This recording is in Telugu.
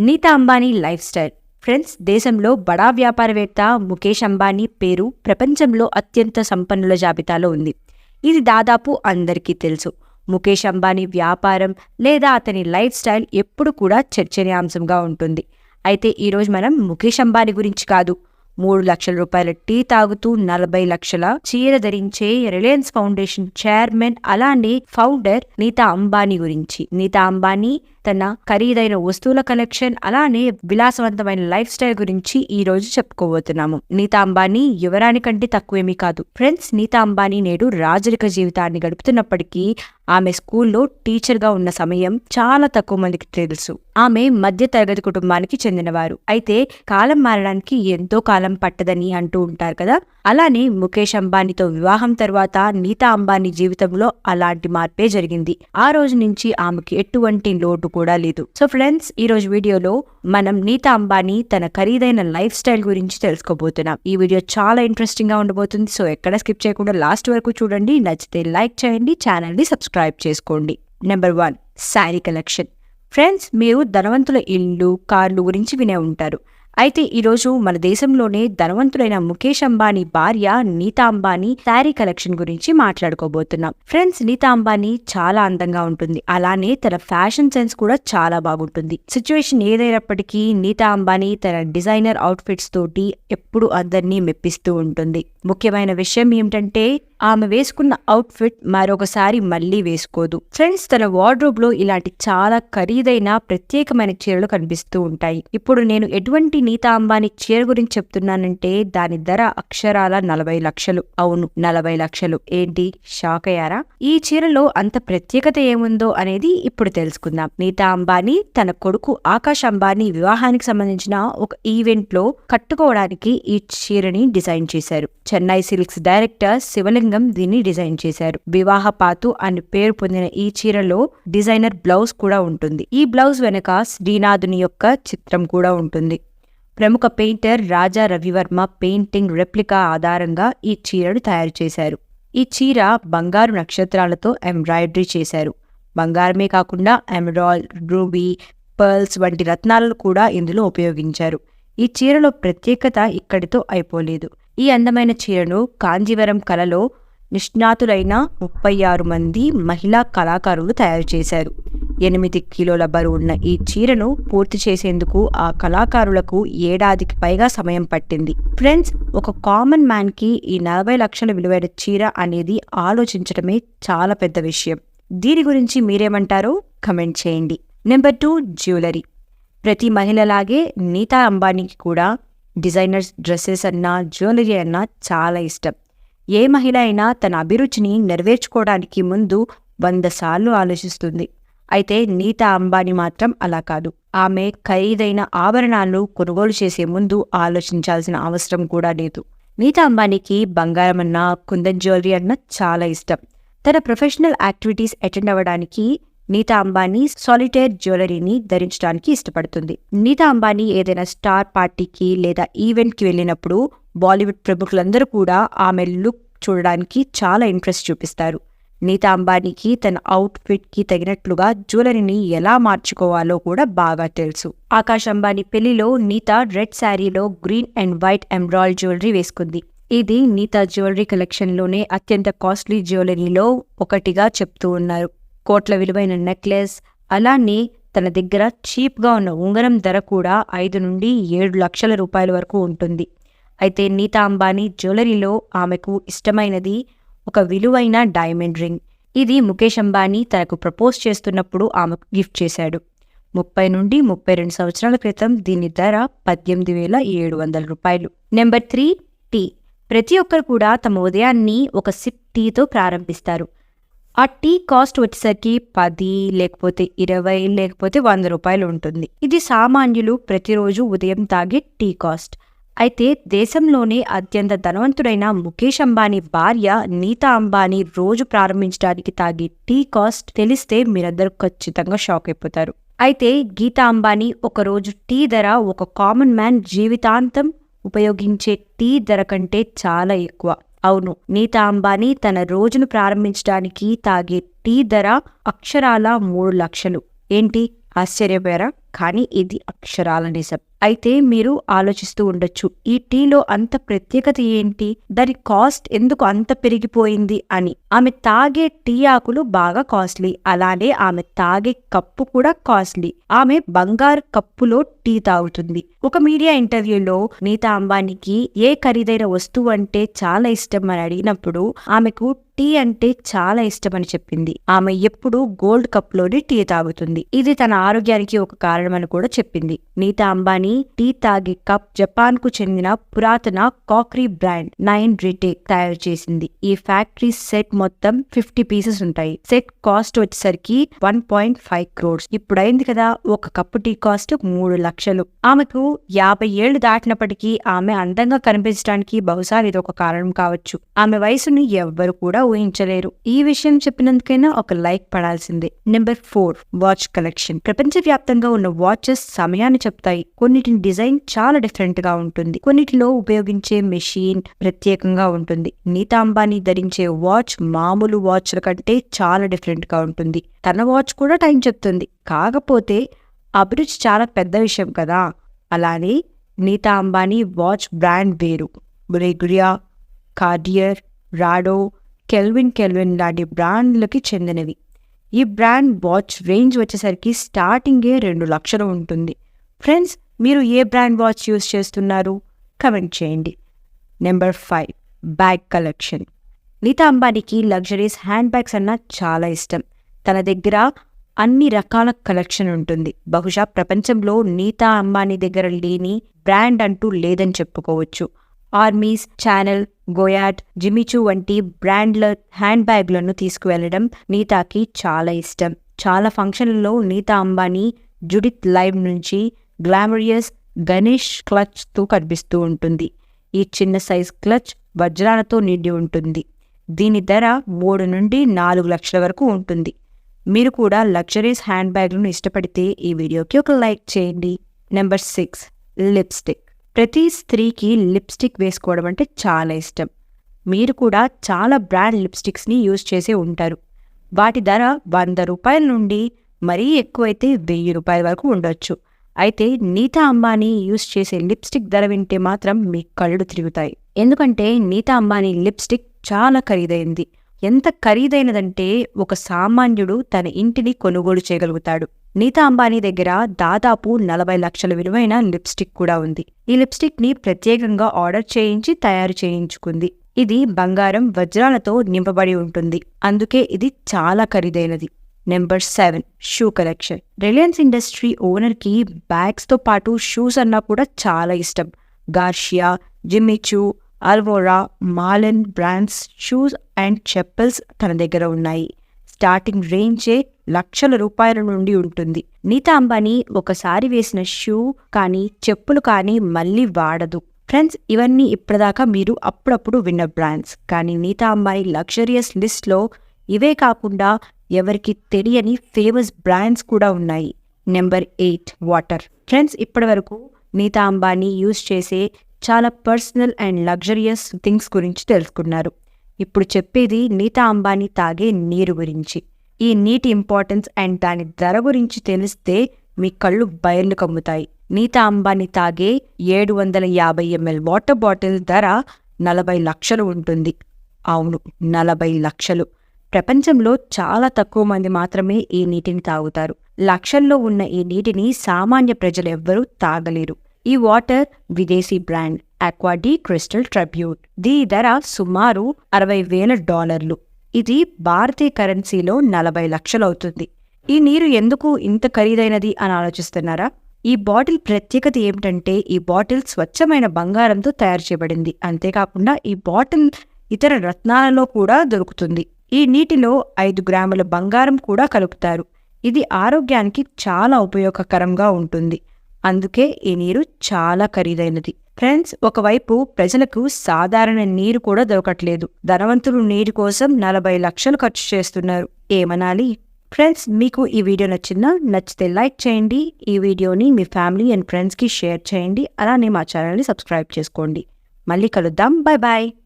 Nita Ambani life style. Friends దేశంలో బడా వ్యాపారవేత్త ముఖేష్ అంబానీ పేరు ప్రపంచంలో అత్యంత సంపన్నుల జాబితాలో ఉంది. ఇది దాదాపు అందరికీ తెలుసు. ముఖేష్ అంబానీ వ్యాపారం లేదా అతని లైఫ్ స్టైల్ ఎప్పుడు కూడా చర్చనీయాంశంగా ఉంటుంది. అయితే ఈరోజు మనం ముఖేష్ అంబానీ గురించి కాదు. మూడు లక్షల రూపాయల టీ తాగుతూ నలభై లక్షల చీర ధరించే రిలయన్స్ ఫౌండేషన్ చైర్మన్ అలానే ఫౌండర్ నీతా అంబానీ గురించి. నీతా అంబానీ తన ఖరీదైన వస్తువుల కలెక్షన్ అలానే విలాసవంతమైన లైఫ్ స్టైల్ గురించి ఈ రోజు చెప్పుకోబోతున్నాము. నీతా అంబానీ యువరాని కంటే తక్కువేమీ కాదు. ఫ్రెండ్స్ నీతా అంబానీ నేడు రాజరిక జీవితాన్ని గడుపుతున్నప్పటికీ ఆమె స్కూల్లో టీచర్గా ఉన్న సమయం చాలా తక్కువ మందికి తెలుసు. ఆమె మధ్య తరగతి కుటుంబానికి చెందినవారు. అయితే కాలం మారడానికి ఎంతో కాలం పట్టదని అంటూ ఉంటారు కదా. అలానే ముఖేష్ అంబానీతో వివాహం తర్వాత నీతా అంబానీ జీవితంలో అలాంటి మార్పే జరిగింది. ఆ రోజు నుంచి ఆమెకి ఎటువంటి లోటు కూడా లేదు. సో ఫ్రెండ్స్ ఈ రోజు వీడియోలో మనం నీతా అంబానీ తన ఖరీదైన లైఫ్ స్టైల్ గురించి తెలుసుకోబోతున్నాం. ఈ వీడియో చాలా ఇంట్రెస్టింగ్గా ఉండబోతుంది. సో ఎక్కడ స్కిప్ చేయకుండా లాస్ట్ వరకు చూడండి. నచ్చితే లైక్ చేయండి ఛానల్ని సబ్స్క్రైబ్ చేసుకోండి. Number one sari collection friends మీరు ధనవంతుల ఇల్లు కార్లు గురించి వినే ఉంటారు. అయితే ఈరోజు మన దేశంలోనే ధనవంతుడైన ముఖేష్ అంబానీ భార్య నీతా అంబానీ శారీ కలెక్షన్ గురించి మాట్లాడుకోబోతున్నాం. ఫ్రెండ్స్ నీతా అంబానీ చాలా అందంగా ఉంటుంది. అలానే తన ఫ్యాషన్ సెన్స్ కూడా చాలా బాగుంటుంది. సిచ్యువేషన్ ఏదైనప్పటికీ నీతా అంబానీ తన డిజైనర్ అవుట్ఫిట్స్ తోటి ఎప్పుడు అందరినీ మెప్పిస్తూ ఉంటుంది. ముఖ్యమైన విషయం ఏమిటంటే ఆమె వేసుకున్న అవుట్ఫిట్ మరొకసారి మళ్ళీ వేసుకోదు. ఫ్రెండ్స్ తన వార్డ్రోబ్లో ఇలాంటి చాలా ఖరీదైన ప్రత్యేకమైన చీరలు కనిపిస్తూ ఉంటాయి. ఇప్పుడు నేను ఎటువంటి నీతా అంబానీ చీర గురించి చెప్తున్నానంటే దాని ధర అక్షరాల నలభై లక్షలు. అవును నలభై లక్షలు. ఏంటి? షాక్ అయ్యారా? ఈ చీరలో అంత ప్రత్యేకత ఏముందో అనేది ఇప్పుడు తెలుసుకుందాం. నీతా అంబానీ తన కొడుకు ఆకాష్ అంబానీ వివాహానికి సంబంధించిన ఒక ఈవెంట్లో కట్టుకోవడానికి ఈ చీరని డిజైన్ చేశారు. చెన్నై సిల్క్స్ డైరెక్టర్ శివలింగం దీన్ని డిజైన్ చేశారు. వివాహ పాతు అని పేరు పొందిన ఈ చీరలో డిజైనర్ బ్లౌజ్ కూడా ఉంటుంది. ఈ బ్లౌజ్ వెనుక శ్రీనాథుని యొక్క చిత్రం కూడా ఉంటుంది. ప్రముఖ painter Raja Ravi Varma painting replica ఆధారంగా ఈ చీరను తయారు చేశారు. ఈ చీర బంగారు నక్షత్రాలతో ఎంబ్రాయిడరీ చేశారు. బంగారమే కాకుండా ఎమరాల్ రూబీ పర్ల్స్ వంటి రత్నాలను కూడా ఇందులో ఉపయోగించారు. ఈ చీరలో ప్రత్యేకత ఇక్కడితో అయిపోలేదు. ఈ అందమైన చీరను కాంజీవరం కళలో నిష్ణాతులైన ముప్పై ఆరు మంది మహిళా కళాకారులు తయారు చేశారు. ఎనిమిది కిలోల బరువున్న ఈ చీరను పూర్తి చేసేందుకు ఆ కళాకారులకు ఏడాదికి పైగా సమయం పట్టింది. ఫ్రెండ్స్ ఒక కామన్ మ్యాన్కి ఈ నలభై లక్షల విలువైన చీర అనేది ఆలోచించడమే చాలా పెద్ద విషయం. దీని గురించి మీరేమంటారో కమెంట్ చేయండి. Number two jewellery. ప్రతి మహిళలాగే నీతా అంబానీకి కూడా డిజైనర్స్ డ్రెస్సెస్ అన్నా జ్యువెలరీ అన్నా చాలా ఇష్టం. ఏ మహిళ అయినా తన అభిరుచిని నెరవేర్చుకోవడానికి ముందు వంద సార్లు ఆలోచిస్తుంది. అయితే నీతా అంబానీ మాత్రం అలా కాదు. ఆమె ఖరీదైన ఆభరణాలు కొనుగోలు చేసే ముందు ఆలోచించాల్సిన అవసరం కూడా లేదు. నీతా అంబానీకి బంగారం అన్నా కుందన్ జ్యువెలరీ అన్నా చాలా ఇష్టం. తన ప్రొఫెషనల్ యాక్టివిటీస్ అటెండ్ అవ్వడానికి నీతా అంబానీ సాలిటైర్ జ్యువెలరీని ధరించడానికి ఇష్టపడుతుంది. నీతా అంబానీ ఏదైనా స్టార్ పార్టీకి లేదా ఈవెంట్కి వెళ్ళినప్పుడు బాలీవుడ్ ప్రముఖులందరూ కూడా ఆమె లుక్ చూడడానికి చాలా ఇంట్రెస్ట్ చూపిస్తారు. నీతా అంబానీకి తన అవుట్ఫిట్కి తగినట్లుగా జ్యువెలరీని ఎలా మార్చుకోవాలో కూడా బాగా తెలుసు. ఆకాష్ అంబానీ పెళ్ళిలో నీతా రెడ్ శారీలో green and white embroidered jewellery వేసుకుంది. ఇది నీతా జ్యువెలరీ కలెక్షన్లోనే అత్యంత కాస్ట్లీ జ్యువెలరీలో ఒకటిగా చెప్తూ ఉన్నారు. కోట్ల విలువైన నెక్లెస్ అలానే తన దగ్గర చీప్గా ఉన్న ఉంగరం ధర కూడా ఐదు నుండి ఏడు లక్షల రూపాయల వరకు ఉంటుంది. అయితే నీతా అంబానీ జ్యువెలరీలో ఆమెకు ఇష్టమైనది ఒక విలువైన డైమండ్ రింగ్. ఇది ముఖేష్ అంబానీ తనకు ప్రపోజ్ చేస్తున్నప్పుడు ఆమెకు గిఫ్ట్ చేశాడు. ముప్పై నుండి ముప్పై రెండు సంవత్సరాల క్రితం దీని ధర పద్దెనిమిది వేల ఏడు వందల రూపాయలు. Number three tea. ప్రతి ఒక్కరు కూడా తమ ఉదయాన్ని ఒక సిప్ టీతో ప్రారంభిస్తారు. ఆ టీ కాస్ట్ వచ్చేసరికి పది లేకపోతే ఇరవై లేకపోతే వంద రూపాయలు ఉంటుంది. ఇది సామాన్యులు ప్రతిరోజు ఉదయం తాగే టీ కాస్ట్. అయితే దేశంలోనే అత్యంత ధనవంతుడైన ముఖేష్ అంబానీ భార్య నీతా అంబానీ రోజు ప్రారంభించడానికి తాగే టీ కాస్ట్ తెలిస్తే మీరందరూ ఖచ్చితంగా షాక్ అయిపోతారు. అయితే గీతా అంబానీ ఒకరోజు టీ ధర ఒక కామన్ మ్యాన్ జీవితాంతం ఉపయోగించే టీ ధర కంటే చాలా ఎక్కువ. అవును నీతా అంబానీ తన రోజును ప్రారంభించడానికి తాగే టీ ధర అక్షరాల మూడు లక్షలు. ఏంటి? ఆశ్చర్యపోయారా? కానీ ఇది అక్షరాల నిజం. అయితే మీరు ఆలోచిస్తూ ఉండొచ్చు ఈ టీలో అంత ప్రత్యేకత ఏంటి? దాని కాస్ట్ ఎందుకు అంత పెరిగిపోయింది అని. ఆమె తాగే టీ ఆకులు బాగా కాస్ట్లీ. అలానే ఆమె తాగే కప్పు కూడా కాస్ట్లీ. ఆమె బంగారు కప్పులో టీ తాగుతుంది. ఒక మీడియా ఇంటర్వ్యూలో నీతా అంబానీకి ఏ ఖరీదైన వస్తువు అంటే చాలా ఇష్టం అని అడిగినప్పుడు ఆమెకు టీ అంటే చాలా ఇష్టమని చెప్పింది. ఆమె ఎప్పుడూ గోల్డ్ కప్లోని టీ తాగుతుంది. ఇది తన ఆరోగ్యానికి ఒక కారణమని కూడా చెప్పింది. నీతా అంబానీ టీ తాగే కప్ జపాన్కు చెందిన పురాతన కాక్రీ బ్రాండ్ నైన్ రిటేక్ తయారు చేసింది. ఈ ఫ్యాక్టరీ సెట్ మొత్తం ఫిఫ్టీ పీసెస్ ఉంటాయి. సెట్ కాస్ట్ వచ్చేసరికి వన్ పాయింట్ ఫైవ్ క్రోడ్స్ ఇప్పుడైంది కదా ఒక కప్పు టీ కాస్ట్ మూడు లక్షలు. ఆమెకు యాభై ఏళ్ళు దాటినప్పటికీ ఆమె అందంగా కనిపించడానికి బహుశా ఇది ఒక కారణం కావచ్చు. ఆమె వయసుని ఎవ్వరు కూడా ఊహించలేరు. ఈ విషయం చెప్పినందుకైనా ఒక లైక్ పడాల్సిందే. Number four watch collection. ప్రపంచ వ్యాప్తంగా ఉన్న వాచెస్ సమయాన్ని చెప్తాయి. కొన్ని కొన్నిటిని డిజైన్ చాలా డిఫరెంట్గా ఉంటుంది. కొన్నిటిలో ఉపయోగించే మెషిన్ ప్రత్యేకంగా ఉంటుంది. నీతా అంబానీ ధరించే వాచ్ మామూలు వాచ్ల కంటే చాలా డిఫరెంట్గా ఉంటుంది. తన వాచ్ కూడా టైం చెప్తుంది. కాకపోతే అభిరుచి చాలా పెద్ద విషయం కదా! అలానే నీతా అంబానీ వాచ్ బ్రాండ్ వేరు. బ్రెగ్రియా కార్డియర్ రాడో కెల్విన్ కెల్విన్ లాంటి బ్రాండ్లకి చెందినవి. ఈ బ్రాండ్ వాచ్ రేంజ్ వచ్చేసరికి స్టార్టింగే రెండు లక్షలు ఉంటుంది. ఫ్రెండ్స్ మీరు ఏ బ్రాండ్ వాచ్ యూస్ చేస్తున్నారు? కమెంట్ చేయండి. Number five bag collection. Nita అంబానీకి luxuries hand bags అన్న చాలా ఇష్టం. తన దగ్గర అన్ని రకాల కలెక్షన్ ఉంటుంది. బహుశా ప్రపంచంలో నీతా అంబానీ దగ్గర లేని బ్రాండ్ అంటూ లేదని చెప్పుకోవచ్చు. ఆర్మీస్ ఛానల్ గోయాట్ జిమిచూ వంటి బ్రాండ్ల హ్యాండ్ బ్యాగ్లను తీసుకువెళ్ళడం నీతాకి చాలా ఇష్టం. చాలా ఫంక్షన్లలో నీతా అంబానీ జుడిత్ లైవ్ నుంచి గ్లామరియస్ గణేష్ క్లచ్తో కనిపిస్తూ ఉంటుంది. ఈ చిన్న సైజ్ క్లచ్ వజ్రాలతో నిండి ఉంటుంది. దీని ధర మూడు నుండి నాలుగు లక్షల వరకు ఉంటుంది. మీరు కూడా లగ్జరీస్ హ్యాండ్ బ్యాగ్లను ఇష్టపడితే ఈ వీడియోకి ఒక లైక్ చేయండి. Number six lipstick. ప్రతి స్త్రీకి లిప్స్టిక్ వేసుకోవడం అంటే చాలా ఇష్టం. మీరు కూడా చాలా బ్రాండ్ లిప్స్టిక్స్ని యూజ్ చేసే ఉంటారు. వాటి ధర వంద రూపాయల నుండి మరీ ఎక్కువైతే వెయ్యి రూపాయల వరకు ఉండొచ్చు. అయితే నీతా అంబానీ యూజ్ చేసే లిప్స్టిక్ ధర వింటే మాత్రం మీ కళ్ళు తిరుగుతాయి. ఎందుకంటే నీతా అంబానీ లిప్స్టిక్ చాలా ఖరీదైంది. ఎంత ఖరీదైనదంటే ఒక సామాన్యుడు తన ఇంటిని కొనుగోలు చేయగలుగుతాడు. నీతా అంబానీ దగ్గర దాదాపు నలభై లక్షల విలువైన లిప్స్టిక్ కూడా ఉంది. ఈ లిప్స్టిక్ని ప్రత్యేకంగా ఆర్డర్ చేయించి తయారు చేయించుకుంది. ఇది బంగారం వజ్రాలతో నింపబడి ఉంటుంది. అందుకే ఇది చాలా ఖరీదైనది. Number seven shoe collection Reliance industry ఓనర్కి బ్యాగ్స్తో పాటు షూస్ అన్నా కూడా చాలా ఇష్టం. Garcia Jimmy Choo Alvora Malone brands shoes and chappals తన దగ్గర ఉన్నాయి. స్టార్టింగ్ రేంజే లక్షల రూపాయల నుండి ఉంటుంది. నీతా అంబానీ ఒకసారి వేసిన షూ కానీ చెప్పులు కానీ మళ్ళీ వాడదు. ఫ్రెండ్స్ ఇవన్నీ ఇప్పటిదాకా మీరు అప్పుడప్పుడు విన్న బ్రాండ్స్ కానీ నీతా అంబానీ లగ్జరియస్ లిస్ట్లో ఇవే కాకుండా ఎవరికి తెలియని ఫేమస్ బ్రాండ్స్ కూడా ఉన్నాయి. నెంబర్ ఎయిట్ వాటర్ ఫ్రెండ్స్ ఇప్పటి వరకు నీతా అంబానీ యూజ్ చేసే చాలా పర్సనల్ అండ్ లగ్జరియస్ థింగ్స్ గురించి తెలుసుకున్నారు. ఇప్పుడు చెప్పేది నీతా అంబానీ తాగే నీరు గురించి. ఈ నీటి ఇంపార్టెన్స్ అండ్ దాని ధర గురించి తెలిస్తే మీ కళ్ళు బయర్లు కమ్ముతాయి. నీతా అంబానీ తాగే ఏడు వందల యాభై ఎంఎల్ వాటర్ బాటిల్ ధర నలభై లక్షలు ఉంటుంది. అవును నలభై లక్షలు. ప్రపంచంలో చాలా తక్కువ మంది మాత్రమే ఈ నీటిని తాగుతారు. లక్షల్లో ఉన్న ఈ నీటిని సామాన్య ప్రజలు ఎవ్వరూ తాగలేరు. ఈ వాటర్ విదేశీ బ్రాండ్ అక్వాడీ క్రిస్టల్ ట్రిబ్యూట్ దీని ధర సుమారు అరవై వేల డాలర్లు. ఇది భారతీయ కరెన్సీలో నలభై లక్షలవుతుంది ఈ నీరు ఎందుకు ఇంత ఖరీదైనది అని ఆలోచిస్తున్నారా? ఈ బాటిల్ ప్రత్యేకత ఏమిటంటే ఈ బాటిల్ స్వచ్ఛమైన బంగారంతో తయారు చేయబడింది. అంతేకాకుండా ఈ బాటిల్ ఇతర రత్నాలలో కూడా దొరుకుతుంది. ఈ నీటిలో ఐదు గ్రాముల బంగారం కూడా కలుపుతారు. ఇది ఆరోగ్యానికి చాలా ఉపయోగకరంగా ఉంటుంది. అందుకే ఈ నీరు చాలా ఖరీదైనది. ఫ్రెండ్స్ ఒకవైపు ప్రజలకు సాధారణ నీరు కూడా దొరకట్లేదు. ధనవంతులు నీరు కోసం నలభై లక్షలు ఖర్చు చేస్తున్నారు. ఏమనాలి? ఫ్రెండ్స్ మీకు ఈ వీడియో నచ్చిందా నచ్చితే లైక్ చేయండి. ఈ వీడియోని మీ ఫ్యామిలీ అండ్ ఫ్రెండ్స్కి షేర్ చేయండి. అలానే మా ఛానల్ని సబ్స్క్రైబ్ చేసుకోండి. మళ్ళీ కలుద్దాం. Bye bye